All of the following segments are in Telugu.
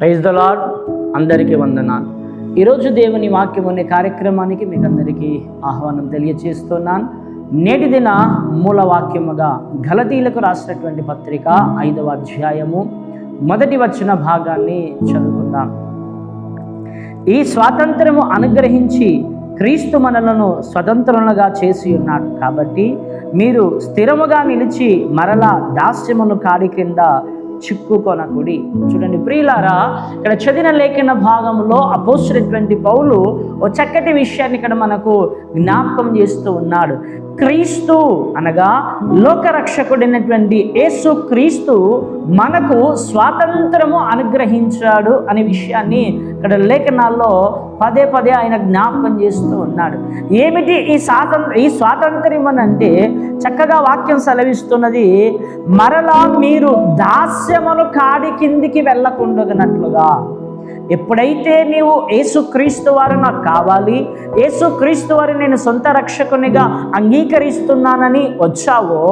ప్రైజ్ ద లాడ్ అందరికీ వందనాలు. ఈరోజు దేవుని వాక్యం అనే కార్యక్రమానికి మీకు అందరికీ ఆహ్వానం తెలియచేస్తున్నాను. నేటి దిన మూల వాక్యముగా గలతీలకు రాసినటువంటి పత్రిక ఐదవ అధ్యాయము మొదటి వచ్చిన భాగాన్ని చదువుకుందాం. ఈ స్వాతంత్రము అనుగ్రహించి క్రీస్తు మనలను స్వతంత్రులుగా చేసి ఉన్నాడు కాబట్టి మీరు స్థిరముగా నిలిచి మరలా దాస్యమును కాడి క్రింద చిక్కుకొనకుడి. చూడండి ప్రియులారా ఇక్కడ చదివిన లేఖన భాగంలో అపోసినటువంటి పౌలు ఓ చక్కటి విషయాన్ని ఇక్కడ మనకు జ్ఞాపకం చేస్తూ ఉన్నాడు. క్రీస్తు అనగా లోకరక్షకుడైనటువంటి యేసు క్రీస్తు మనకు స్వాతంత్రము అనుగ్రహించాడు అనే విషయాన్ని ఇక్కడ లేఖనాల్లో పదే పదే ఆయన జ్ఞాపకం చేస్తూ ఉన్నాడు. ఏమిటి ఈ స్వాతంత్ర ఈ స్వాతంత్ర్యం అని అంటే చక్కగా వాక్యం సెలవిస్తున్నది మరలా మీరు దాస్యమును కాడి కిందికి వెళ్ళకుండగనట్లుగా. ఎప్పుడైతే నీవు ఏసుక్రీస్తు వారు నాకు కావాలి ఏసుక్రీస్తు వారి నేను సొంత రక్షకునిగా అంగీకరిస్తున్నానని వచ్చావో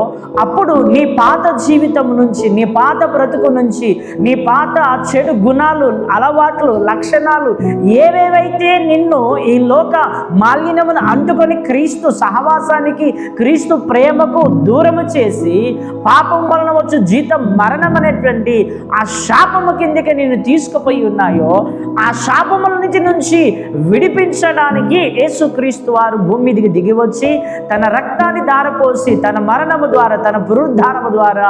అప్పుడు నీ పాత జీవితం నుంచి నీ పాత బ్రతుకు నుంచి నీ పాత చెడు గుణాలు అలవాట్లు లక్షణాలు ఏవేవైతే నిన్ను ఈ లోక మాలిన్యమును అంటుకొని క్రీస్తు సహవాసానికి క్రీస్తు ప్రేమకు దూరము చేసి పాపం వలన వచ్చు జీతం మరణం అనేటువంటి ఆ శాపము కిందకి నేను తీసుకుపోయి ఉన్నాయో ఆ శాపముల నుంచి నుంచి విడిపించడానికి యేసుక్రీస్తు వారు భూమి మీదకి దిగి వచ్చి తన రక్తాన్ని దారపోసి తన మరణము ద్వారా తన పునరుద్ధారము ద్వారా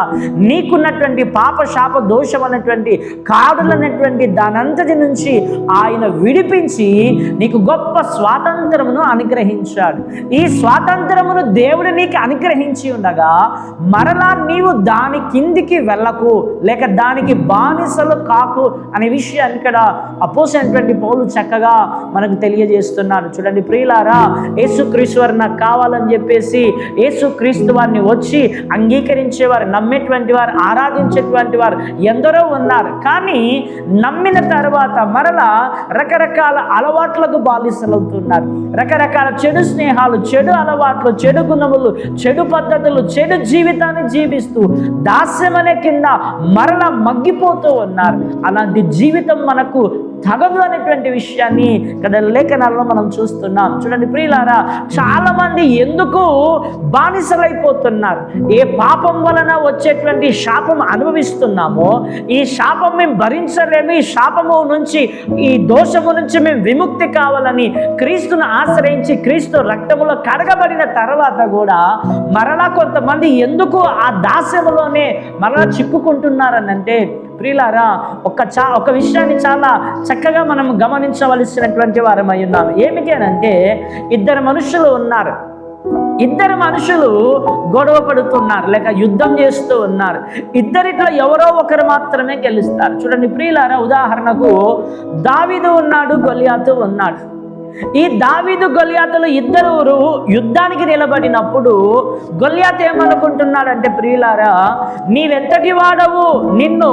నీకున్నటువంటి పాప శాప దోషం అన్నటువంటి కాడులన్నటువంటి దానంతటి నుంచి ఆయన విడిపించి నీకు గొప్ప స్వాతంత్రమును అనుగ్రహించాడు. ఈ స్వాతంత్రమును దేవుడు నీకు అనుగ్రహించి ఉండగా మరలా నీవు దాని కిందికి వెళ్ళకు లేక దానికి బానిసలు కాకు అనే విషయాన్ని ఇక్కడ అపోసినటువంటి పౌలు చక్కగా మనకు తెలియజేస్తున్నాడు. చూడండి ప్రియులారా యేసుక్రీస్తు వారు నాకు కావాలని చెప్పేసి యేసుక్రీస్తు వారిని వచ్చి అంగీకరించేవారు నమ్మేటువంటి వారు ఆరాధించేటువంటి వారు ఎందరో ఉన్నారు. కానీ నమ్మిన తర్వాత మరలా రకరకాల అలవాట్లకు బాలిసలవుతున్నారు. రకరకాల చెడు స్నేహాలు చెడు అలవాట్లు చెడు గుణములు చెడు పద్ధతులు చెడు జీవితాన్ని జీవిస్తూ దాస్యమనే కింద మరల మగ్గిపోతూ ఉన్నారు. అలాంటి జీవితం మనకు తగదు అనేటువంటి విషయాన్ని ఇక్కడ లేఖనాల్లో మనం చూస్తున్నాం. చూడండి ప్రియులారా చాలా మంది ఎందుకు బానిసలైపోతున్నారు? ఏ పాపం వలన వచ్చేటువంటి శాపం అనుభవిస్తున్నామో ఈ శాపం మేము భరించలేము ఈ శాపము నుంచి ఈ దోషము నుంచి మేము విముక్తి కావాలని క్రీస్తును ఆశ్రయించి క్రీస్తు రక్తములో కడగబడిన తర్వాత కూడా మరలా కొంతమంది ఎందుకు ఆ దాస్యములోనే మరలా చిక్కుకుంటున్నారనంటే ప్రియులారా ఒక చా ఒక విషయాన్ని చాలా చక్కగా మనం గమనించవలసినటువంటి వారమై ఉన్నాము. ఏమిటి అని అంటే ఇద్దరు మనుషులు ఉన్నారు. ఇద్దరు మనుషులు గొడవ పడుతున్నారు లేక యుద్ధం చేస్తూ ఉన్నారు. ఇద్దరిట్లో ఎవరో ఒకరు మాత్రమే గెలుస్తారు. చూడండి ప్రియులారా ఉదాహరణకు దావిదు ఉన్నాడు గొలియాతు ఉన్నాడు. ఈ దావీదు గొలియాతలు ఇద్దరు యుద్ధానికి నిలబడినప్పుడు గొలియాత్ ఏమనుకుంటున్నాడంటే ప్రియులారా నీవెంతటి వాడవు? నిన్ను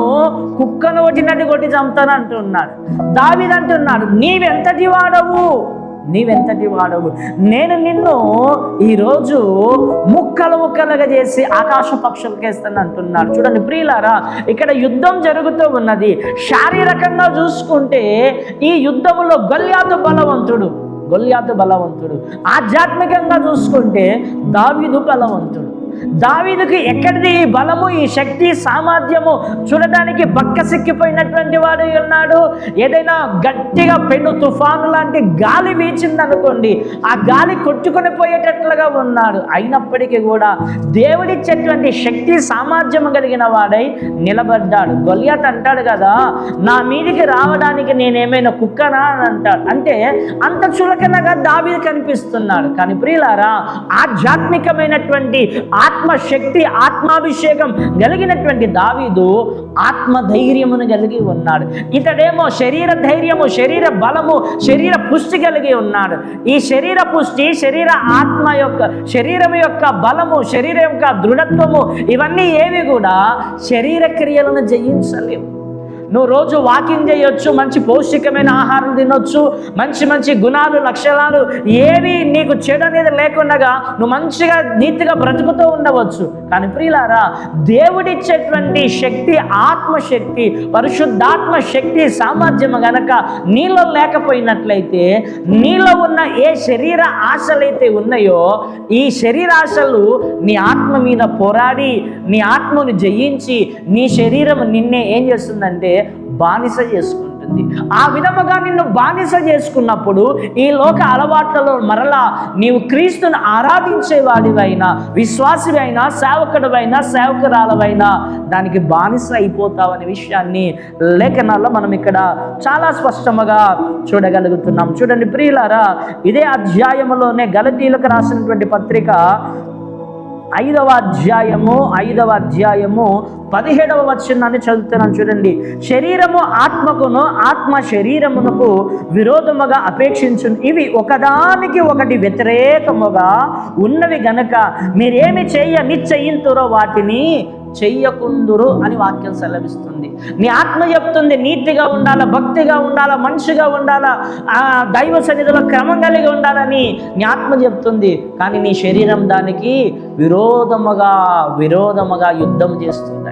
కుక్కను కొట్టినట్టు కొట్టి చంపుతాను అంటున్నాడు. దావీదు అంటున్నాడు నీవెంతటి వాడవు? నీవెంతటి వాడవు. నేను నిన్ను ఈరోజు ముక్కలు ముక్కలుగా చేసి ఆకాశ పక్షులకేస్తాను అంటున్నాడు. చూడండి ప్రియులారా ఇక్కడ యుద్ధం జరుగుతూ ఉన్నది. శారీరకంగా చూసుకుంటే ఈ యుద్ధములో గొల్యాతు బలవంతుడు గొల్యాతు బలవంతుడు. ఆధ్యాత్మికంగా చూసుకుంటే దావీదు బలవంతుడు. దావీదుకి ఎక్కడిది ఈ బలము ఈ శక్తి సామర్థ్యము? చూడడానికి బక్క సిక్కిపోయినటువంటి వాడు ఉన్నాడు. ఏదైనా గట్టిగా పెను తుఫాను లాంటి గాలి వీచిందనుకోండి ఆ గాలి కొట్టుకొని పోయేటట్లుగా ఉన్నాడు. అయినప్పటికీ కూడా దేవుడిచ్చేటువంటి శక్తి సామర్థ్యం కలిగిన వాడై నిలబడ్డాడు. గొలియాత్ అంటాడు కదా నా మీదికి రావడానికి నేనేమైనా కుక్కనా? అని అంటాడు. అంటే అంత చులకనగా దావీదు కనిపిస్తున్నాడు. కానీ ప్రియులారా ఆధ్యాత్మికమైనటువంటి ఆత్మశక్తి ఆత్మాభిషేకం కలిగినటువంటి దావీదు ఆత్మధైర్యమును కలిగి ఉన్నాడు. ఇతడేమో శరీర ధైర్యము శరీర బలము శరీర పుష్టి కలిగి ఉన్నాడు. ఈ శరీర పుష్టి శరీర ఆత్మ యొక్క శరీరం యొక్క బలము శరీరం యొక్క దృఢత్వము ఇవన్నీ ఏవి కూడా శరీర క్రియలను జయించలేవు. నువ్వు రోజు వాకింగ్ చేయొచ్చు మంచి పౌష్టికమైన ఆహారం తినొచ్చు మంచి మంచి గుణాలు లక్షణాలు ఏవి నీకు చెడు అనేది లేకుండా నువ్వు మంచిగా నీతిగా బ్రతుకుతూ ఉండవచ్చు. కానీ ప్రియులారా దేవుడిచ్చేటువంటి శక్తి ఆత్మశక్తి పరిశుద్ధాత్మ శక్తి సామర్థ్యం గనక నీలో లేకపోయినట్లయితే నీలో ఉన్న ఏ శరీర ఆశలైతే ఉన్నాయో ఈ శరీరాశలు నీ ఆత్మ మీద పోరాడి నీ ఆత్మను జయించి నీ శరీరం నిన్నే ఏం చేస్తుందంటే బానిస చేసుకుంటుంది. ఆ విధముగా నిన్ను బానిస చేసుకున్నప్పుడు ఈ లోక అలవాట్లలో మరలా నీవు క్రీస్తును ఆరాధించేవాడివైనా విశ్వాసివైనా సేవకుడివైనా సేవకురాలవైనా దానికి బానిస అయిపోతావనే విషయాన్ని లేఖనాల్లో మనం ఇక్కడ చాలా స్పష్టముగా చూడగలుగుతున్నాం. చూడండి ప్రియులారా ఇదే అధ్యాయంలోనే గలతీలకు రాసినటువంటి పత్రిక ఐదవ అధ్యాయము ఐదవ అధ్యాయము పదిహేడవ వచనాన్ని చదువుతున్నాను చూడండి. శరీరము ఆత్మకును ఆత్మ శరీరమునకు విరోధముగా అపేక్షించు ఇవి ఒకదానికి ఒకటి వ్యతిరేకముగా ఉన్నవి గనక మీరేమి చేయ నిశ్చయింతురో వాటిని చెయ్యకుందురు అని వాక్యం సెలవిస్తుంది. నీ ఆత్మ చెప్తుంది నీతిగా ఉండాలా భక్తిగా ఉండాలా మనిషిగా ఉండాలా ఆ దైవ సన్నిధిలో క్రమం కలిగి ఉండాలని నీ ఆత్మ చెప్తుంది. కానీ నీ శరీరం దానికి విరోధముగా విరోధముగా యుద్ధం చేస్తుంది.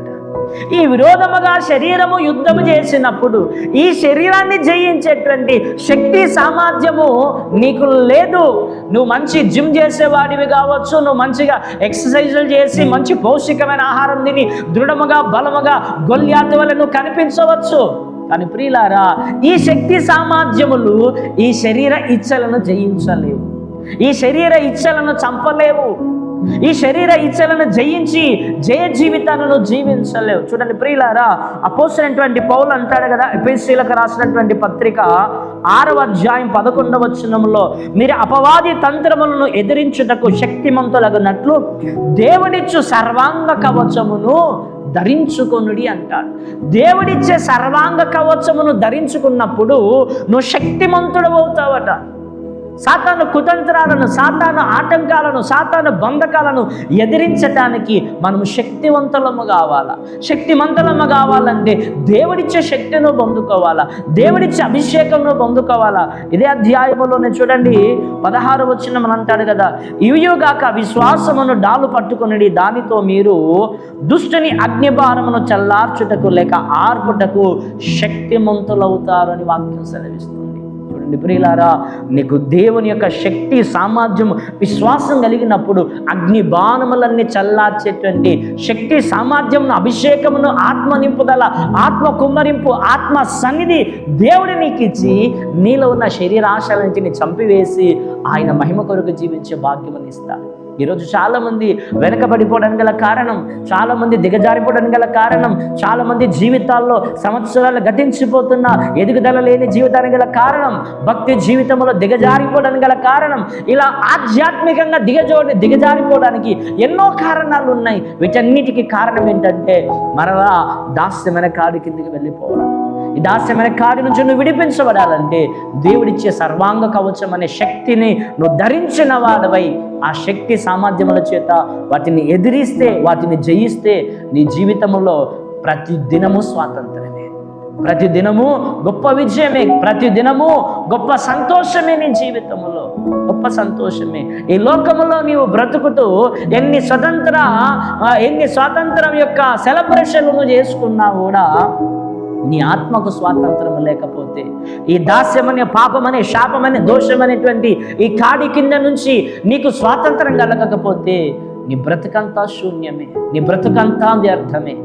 ఈ విరోధముగా శరీరము యుద్ధము చేసినప్పుడు ఈ శరీరాన్ని జయించేటువంటి శక్తి సామర్థ్యము నీకు లేదు. నువ్వు మంచి జిమ్ చేసేవాడివి కావచ్చు నువ్వు మంచిగా ఎక్సర్సైజులు చేసి మంచి పౌష్టికమైన ఆహారం తిని దృఢముగా బలముగా గొల్యాత వల్ల నువ్వు కనిపించవచ్చు. కానీ ప్రియులారా ఈ శక్తి సామర్థ్యములు ఈ శరీర ఇచ్చలను జయించలేవు. ఈ శరీర ఇచ్చలను చంపలేవు. ఈ శరీర ఇచ్చలను జయించి జయ జీవితాలను జీవించలేవు. చూడండి ప్రియులారా అపోసినటువంటి పౌలు అంటాడు కదా ఎపిసీలకు రాసినటువంటి పత్రిక ఆరవ అధ్యాయం పదకొండవ వచనంలో మీరు అపవాది తంత్రములను ఎదిరించుటకు శక్తిమంతులగినట్లు దేవుడిచ్చు సర్వాంగ కవచమును ధరించుకొనుడి అంటాడు. దేవుడిచ్చే సర్వాంగ కవచమును ధరించుకున్నప్పుడు నువ్వు శక్తిమంతుడు అవుతావట సాతాను కుతంత్రాలను సాతాను ఆటంకాలను సాతాను బంధకాలను ఎదిరించటానికి మనము శక్తివంతులము కావాలా? శక్తిమంతులము కావాలంటే దేవుడిచ్చే శక్తిను పొందుకోవాలా? దేవుడిచ్చే అభిషేకంను పొందుకోవాలా? ఇదే అధ్యాయములోనే చూడండి పదహారు వచ్చిన మనం అంటాడు కదా ఇవియోగాక విశ్వాసమును డాలు పట్టుకుని దానితో మీరు దుష్టుని అగ్నిభారమును చల్లార్చుటకు లేక ఆర్పుటకు శక్తిమంతులవుతారని వాక్యం సెలవిస్తుంది. చూడండి ప్రియులారా నీకు దేవుని యొక్క శక్తి సామర్థ్యం విశ్వాసం కలిగినప్పుడు అగ్ని బాణములన్నీ చల్లార్చేటువంటి శక్తి సామర్థ్యంను అభిషేకమును ఆత్మ నింపుదల ఆత్మ కుమ్మరింపు ఆత్మ సన్నిధి దేవుడి నీకు ఇచ్చి నీలో ఉన్న శరీరాశల నుంచి చంపివేసి ఆయన మహిమ కొరకు జీవించే భాగ్యముని ఇస్తాడు. ఈరోజు చాలామంది వెనకబడిపోవడానికి గల కారణం చాలామంది దిగజారిపోవడానికి గల కారణం చాలామంది జీవితాల్లో సంవత్సరాలు గటించిపోతున్న ఎదుగుదల లేని జీవితానికి గల కారణం భక్తి జీవితంలో దిగజారిపోవడానికి గల కారణం ఇలా ఆధ్యాత్మికంగా దిగజో దిగజారిపోవడానికి ఎన్నో కారణాలు ఉన్నాయి. వీటన్నిటికీ కారణం ఏంటంటే మరలా దాస్యమైన కాడి కిందికి వెళ్ళిపోవడం. ఈ దాస్యమైన కాడి నుంచి నువ్వు విడిపించబడాలంటే దేవుడిచ్చే సర్వాంగ కవచం అనే శక్తిని నువ్వు ధరించిన వాడవై ఆ శక్తి సామర్థ్యముల చేత వాటిని ఎదిరిస్తే వాటిని జయిస్తే నీ జీవితంలో ప్రతి దినము స్వాతంత్రమే. ప్రతి దినము గొప్ప విజయమే. ప్రతి దినము గొప్ప సంతోషమే నీ జీవితంలో గొప్ప సంతోషమే. ఈ లోకములో నీవు బ్రతుకుతూ ఎన్ని స్వతంత్ర ఎన్ని స్వాతంత్రం యొక్క సెలబ్రేషన్లు నువ్వు చేసుకున్నా కూడా నీ ఆత్మకు స్వాతంత్రం లేకపోతే ఈ దాస్యమనే పాపమనే శాపమనే దోషమనేటువంటి ఈ కాడి కింద నుంచి నీకు స్వాతంత్రం కలగకపోతే నీ బ్రతుకంతా శూన్యమే నీ బ్రతుకంతా వ్యర్థమే.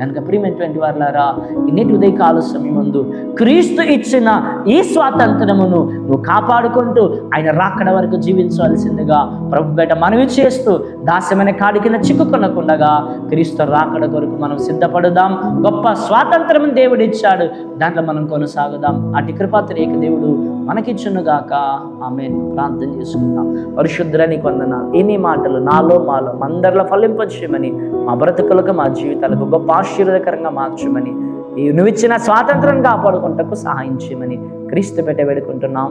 కనుక ప్రియమైనటువంటి వాళ్ళారా ఇన్నిటి ఉదయకాల సమయమందు క్రీస్తు ఇచ్చిన ఈ స్వాతంత్రమును నువ్వు కాపాడుకుంటూ ఆయన రాకడ వరకు జీవించవలసిందిగా ప్రభు బయట మనవి చేస్తూ దాస్యమైన కాడి కింద చిక్కుకొనకుండగా క్రీస్తు రాకడ కొరకు మనం సిద్ధపడుదాం. గొప్ప స్వాతంత్రం దేవుడు ఇచ్చాడు దాంట్లో మనం కొనసాగుదాం. అటు కృపాత్రేక దేవుడు మనకిచ్చునుగాక. ఆమె ప్రార్థన చేసుకుందాం. పరిశుద్ధులని కొందనాలు ఎన్ని మాటలు నాలో మాలో అందరిలో ఫలింపచేయమని మా బ్రతుకులకు మా జీవితాలకు గొప్ప ఆశీర్వదకరంగా మార్చమని ఈ నువ్విచ్చిన స్వాతంత్రం కాపాడుకుంటకు సహాయం చేయమని క్రీస్తు పెట్ట వేడుకుంటున్నాం.